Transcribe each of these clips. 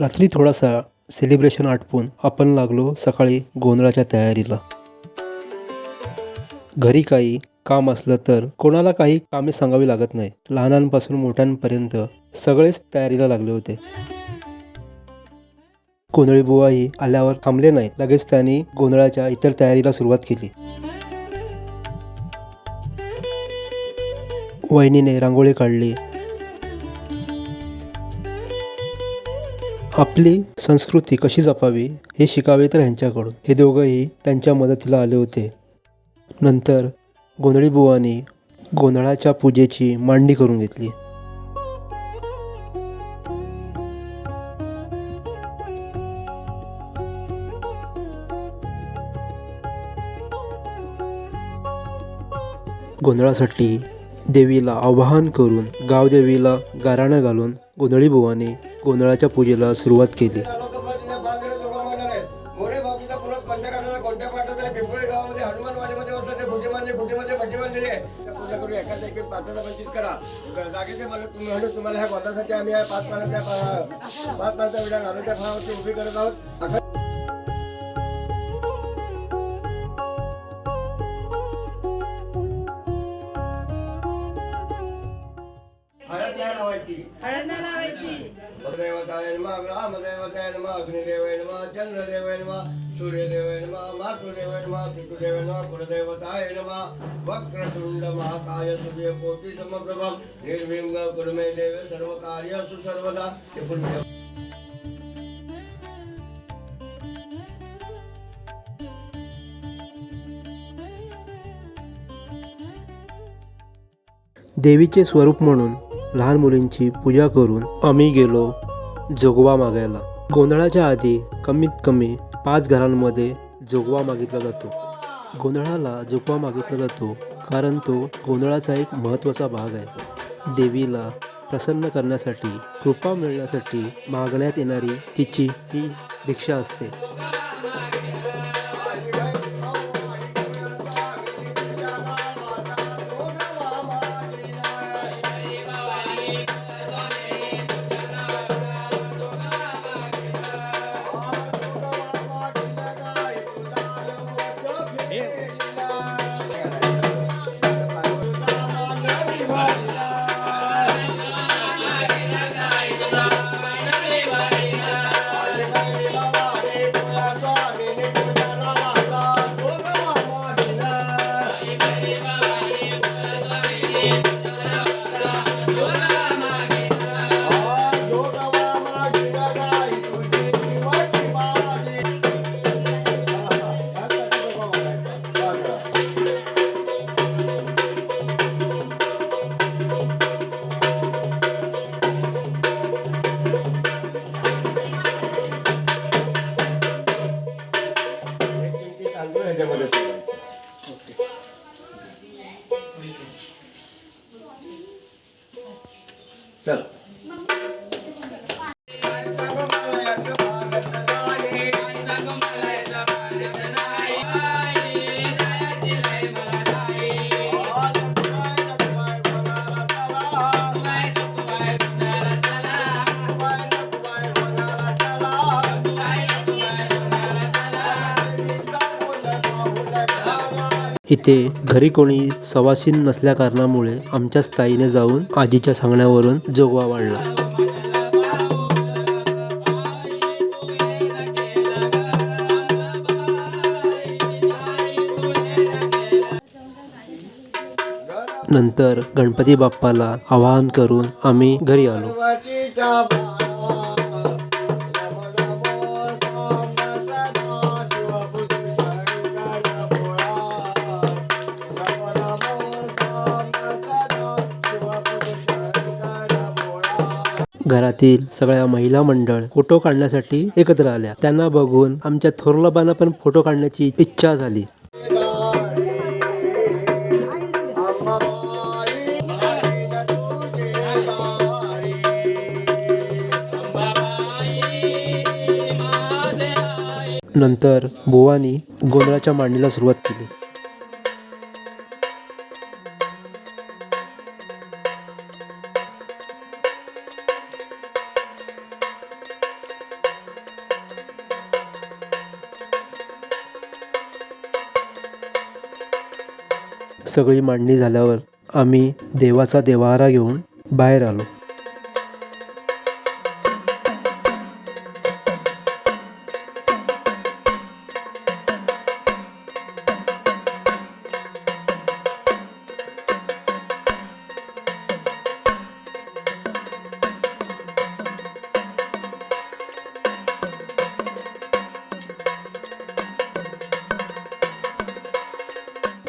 रात्री थोडासा सेलिब्रेशन आटपून आपण लागलो सकाळी गोंधळाच्या तयारीला. घरी काही काम असलं तर कोणाला काही कामे सांगावी लागत नाही. लहानांपासून मोठ्यांपर्यंत सगळेच तयारीला लागले होते. गोंधळी बुवाही आल्यावर थांबले नाही लगेच त्यांनी गोंधळाच्या इतर तयारीला सुरुवात केली. वहिनीने रांगोळी काढली. आपली संस्कृती कशी जपावी हे शिकावे तर ह्यांच्याकडून हे दोघंही त्यांच्या मदतीला आले होते. नंतर गोंधळीबुवांनी गोंधळाच्या पूजेची मांडणी करून घेतली. गोंधळासाठी देवीला आवाहन करून गावदेवीला गाराणं घालून गोंधळी बुवाने गोंधळाच्या पूजेला सुरुवात केली. ते करून करा जागेचे मला तुम्ही तुम्हाला ह्या गोदासाठी आम्ही पाच पाण्याच्या पाच पाण्याच्या विधान आलोच्या फळावरती उभी करत आहोत. नमः चंद्रदेवाय नमः सूर्यदेवाय नमः मातृदेवाय नमः पितृदेवाय कुलदेवताय नमः वक्रतुण्ड महाकाय सूर्यकोटि समप्रभम निर्विघ्न कुरु मे देव सर्वकार्यसु सर्वदा हे पुण्य देवीचे स्वरूप म्हणून लहान मुलींची पूजा करून आम्ही गेलो जोगवा मागायला. गोंधळाच्या आधी कमीत कमी पाच घरांमध्ये जोगवा मागितला जातो. गोंधळाला जोगवा मागितला जातो कारण तो गोंधळाचा एक महत्त्वाचा भाग आहे. देवीला प्रसन्न करण्यासाठी कृपा मिळण्यासाठी मागण्यात येणारी तिची ती भिक्षा असते. इथे घरी कोणी सवासीन नसल्या कारणामुळे आमच्या स्थायीने जाऊन आजीच्या सांगण्यावरून जोगवा वाढला. नंतर गणपती बाप्पाला आवाहन करून आम्ही घरी आलो. घरातील सगळ्या महिला मंडळ फोटो काढण्यासाठी एकत्र आल्या. त्यांना बघून आमच्या थोरलाबांना पण फोटो काढण्याची इच्छा झाली. नंतर बुवानी गोंधळाच्या मांडणीला सुरुवात केली. सगळी मांडणी झाल्यावर आम्ही देवाचा देवारा घेऊन बाहेर आलो.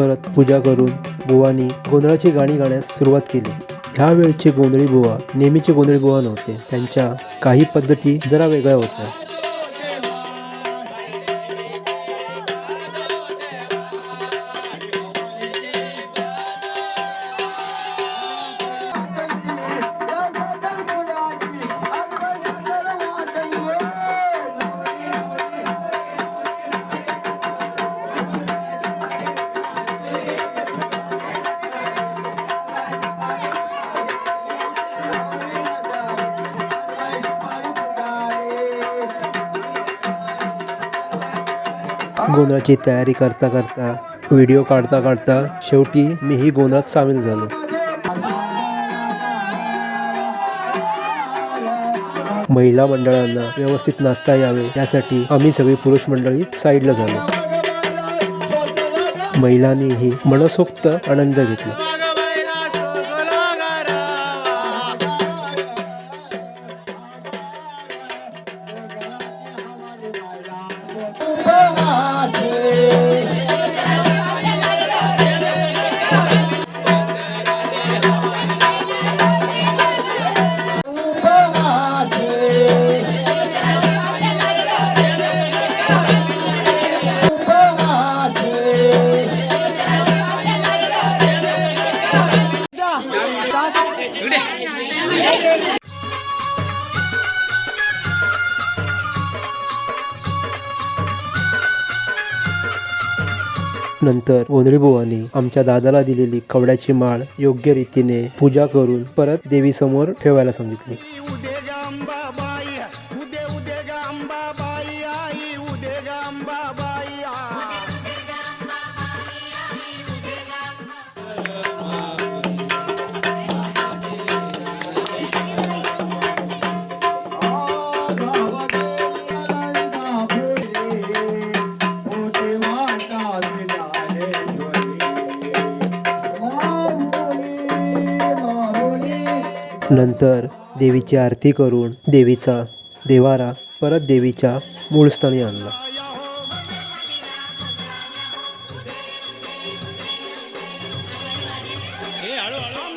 परत पूजा करून बुवानी गोंधळाची गाणी गाण्यास सुरुवात केली. ह्या वेळचे गोंधळी बुवा नेहमीचे गोंधळी बुवा नव्हते. त्यांच्या काही पद्धती जरा वेगळ्या होत्या. गोंधळाची तयारी करता करता व्हिडिओ काढता काढता शेवटी मीही गोंधळात सामील झालो. महिला मंडळांना व्यवस्थित नाचता यावे यासाठी आम्ही सगळी पुरुष मंडळी साईडला झालो. महिलांनीही मनसोक्त आनंद घेतला. नंतर ओंधळीबुवानी आमच्या दादाला दिलेली कवड्याची माळ योग्य रीतीने पूजा करून परत देवीसमोर ठेवायला सांगितली. नंतर देवीची आरती करून देवीचा देवारा परत देवीच्या मूळ स्थानी आणला हळू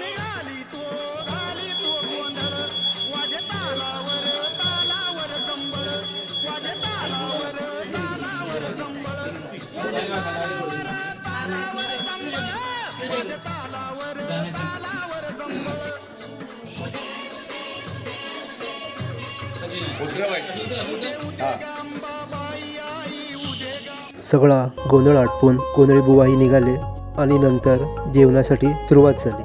सगळा गोंधळ आटपून गोंधळी बुवाही निघाले आणि नंतर जेवणासाठी सुरुवात झाली.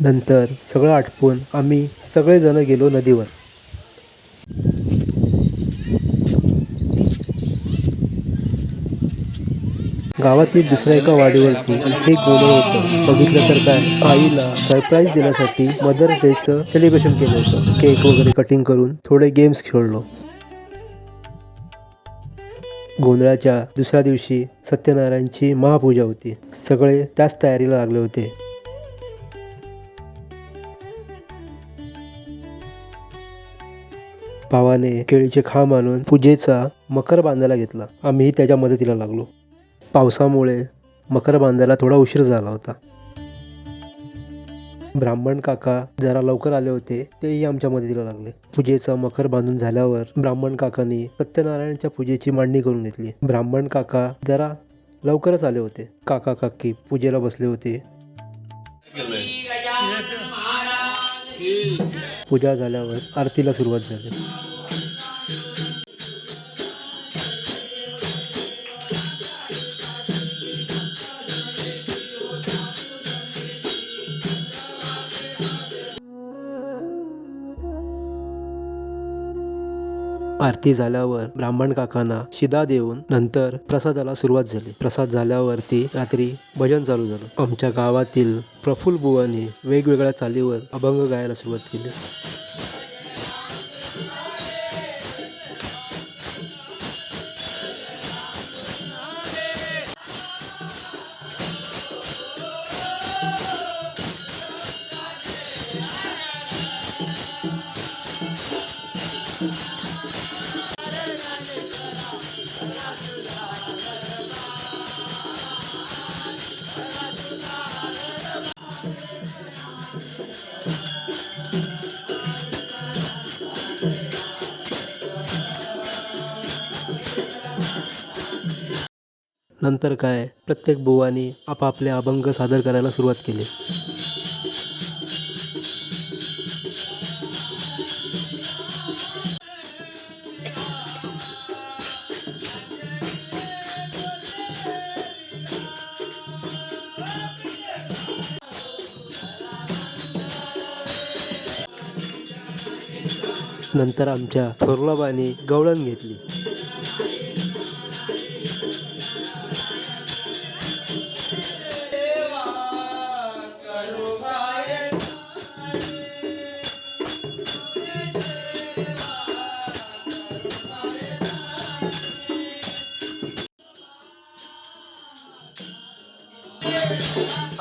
नंतर सगळं आटपून आम्ही सगळेजण गेलो नदीवर. गावातील दुसऱ्या एका वाडीवरती आणखी एक गोंधळ होतं. बघितलं तर काय? आईला सरप्राईज देण्यासाठी मदर डेचं सेलिब्रेशन केलं होतं. केक वगैरे कटिंग करून थोडे गेम्स खेळलो. गोंधळाच्या दुसऱ्या दिवशी सत्यनारायणची महापूजा होती. सगळे त्याच तयारीला लागले होते. भावाने केळीचे खांब आणून पूजेचा मकर बांधायला घेतला. आम्हीही त्याच्या मदतीला लागलो. पावसामुळे मकर बांधायला थोडा उशीर झाला होता. ब्राह्मण काका जरा लवकर आले होते तेही आमच्या मदतीला लागले. पूजेचा मकर बांधून झाल्यावर ब्राह्मण काकांनी सत्यनारायणच्या पूजेची मांडणी करून घेतली. ब्राह्मण काका जरा लवकरच आले होते. काका काकी पूजेला बसले होते. पूजा झाल्यावर आरतीला सुरुवात झाली. आरती झाल्यावर ब्राह्मण काकांना शिदा देऊन नंतर प्रसादाला सुरुवात झाली. प्रसाद झाल्यावरती रात्री भजन चालू झालं. आमच्या गावातील प्रफुल्ल बुवाने वेगवेगळ्या चालीवर अभंग गायला सुरुवात केली. नंतर काय प्रत्येक बुवानी आपापले अभंग सादर करायला सुरुवात केली. नंतर आमच्या थोरलाबाने गवळण घेतली.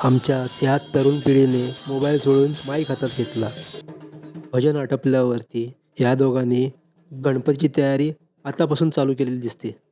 आमच्या त्या तरुण पिढीने मोबाईल सोडून माईक हातात घेतला. भजन आटपल्यावरती या दोघांनी गणपतीची तयारी आतापासून चालू केलेली दिसते.